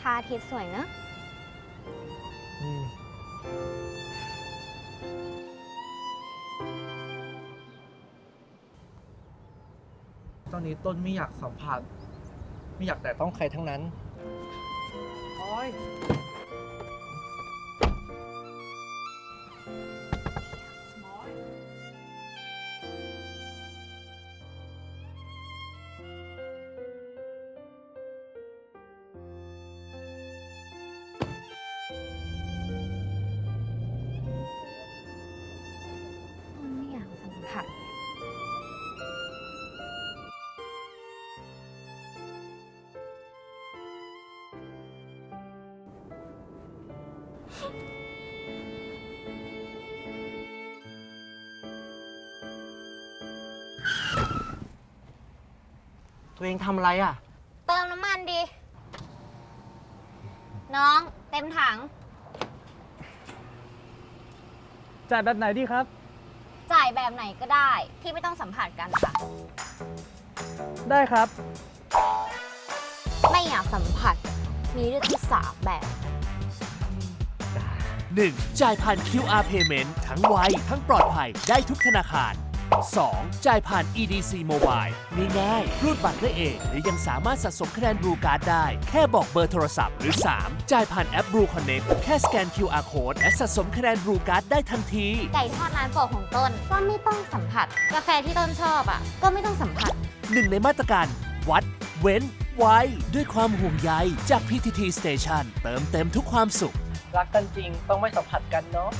พระอาทิตย์สวยเนอะ ตอนนี้ต้นไม่อยากสัมผัส ไม่อยากแต่ต้องใครทั้งนั้น โอ้ย ตัวเองทำอะไรอะ เติมน้ำมันดิ น้องเต็มถัง จ่ายแบบไหนดีครับ จ่ายแบบไหนก็ได้ที่ไม่ต้องสัมผัสกันค่ะ ได้ครับ ไม่อยากสัมผัส มีเรื่องที่สามแบบ 1. จ่ายผ่าน QR Payment ทั้งไวทั้งปลอดภัยได้ทุกธนาคาร 2. จ่ายผ่าน EDC Mobile ง่ายๆรูดบัตรได้เอง หรือยังสามารถสะสมคะแนนบลูการ์ดได้ แค่บอกเบอร์โทรศัพท์ หรือ 3. จ่ายผ่านแอป Blue Connect แค่สแกน QR Code และสะสมคะแนนบลูการ์ดได้ทันที ไก่ทอดร้านโปรดของต้นก็ไม่ต้องสัมผัส กาแฟที่ต้นชอบอะ ก็ไม่ต้องสัมผัส หนึ่งในมาตรการ วัด เว้น ไว้ ด้วยความห่วงใยจาก PTT Station เติมเต็มทุกความสุข รักกันจริงต้องไม่สัมผัสกันเนาะ